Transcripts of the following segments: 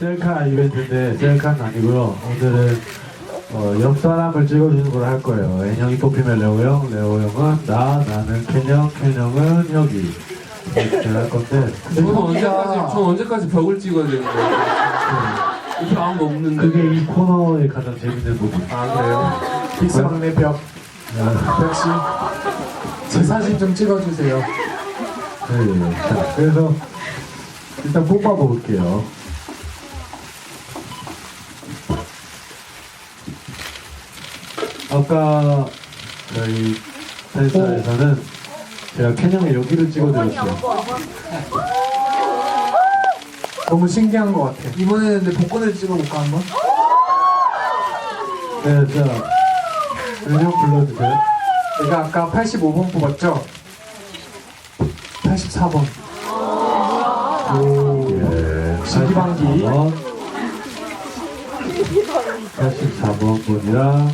셀카 이벤트인데 셀카는 아니고요. 오늘은 어, 옆 사람을 찍어주는 걸 할 거예요. 애형이 뽑히면 레오 형, 레오 형은 나, 나는 캔형, 캔형은 여기 이렇게 할 건데 저는 언제까지, 전 언제까지 벽을 찍어야 되는 거예요? 이렇게 아무도 없는데. 그게 이 코너의 가장 재밌는 부분. 아, 그래요? 빅스 막내 벽 아, 역시 제 사진 좀 찍어주세요. 네, 자, 그래서 일단 뽑아볼게요. 아까 저희 펜사에서는 제가 캔형의 여기를 찍어드렸어요. 너무 신기한 것 같아. 이번에는 내 복권을 찍어볼까 한번? 네, 자, 캔형 불러주세요. 내가 아까 85번 뽑았죠? 84번. 오. 예, 신기방기. 84번. 84번 분이랑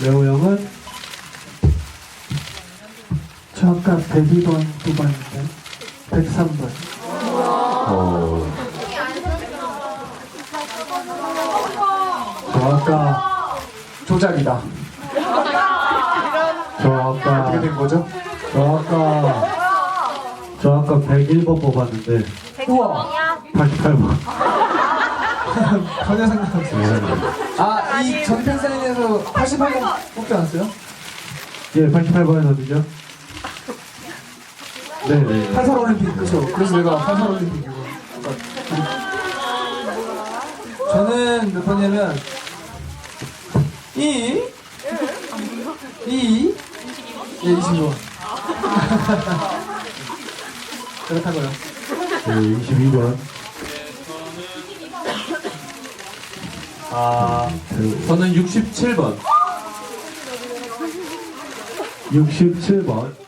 레오 형은 저 아까 102번 뽑았는데 103번. 어, 저 아까 조작이다. 저 아까 어떻게 된 거죠? 저 아까 저 아까 101번 뽑았는데 우와. 88번 전혀 상관없어요. 네. 아, 이 전팬사인에서 88번 뽑지 않았어요? 예, 88번은 어디죠? 네네 88 올림픽 그죠? 그래서 내가 88 올림픽 이거. 아까 저는 몇 번이냐면 2 2 예, 22번. 그렇다고요. 네, 22번 아, 저는 67번. 67번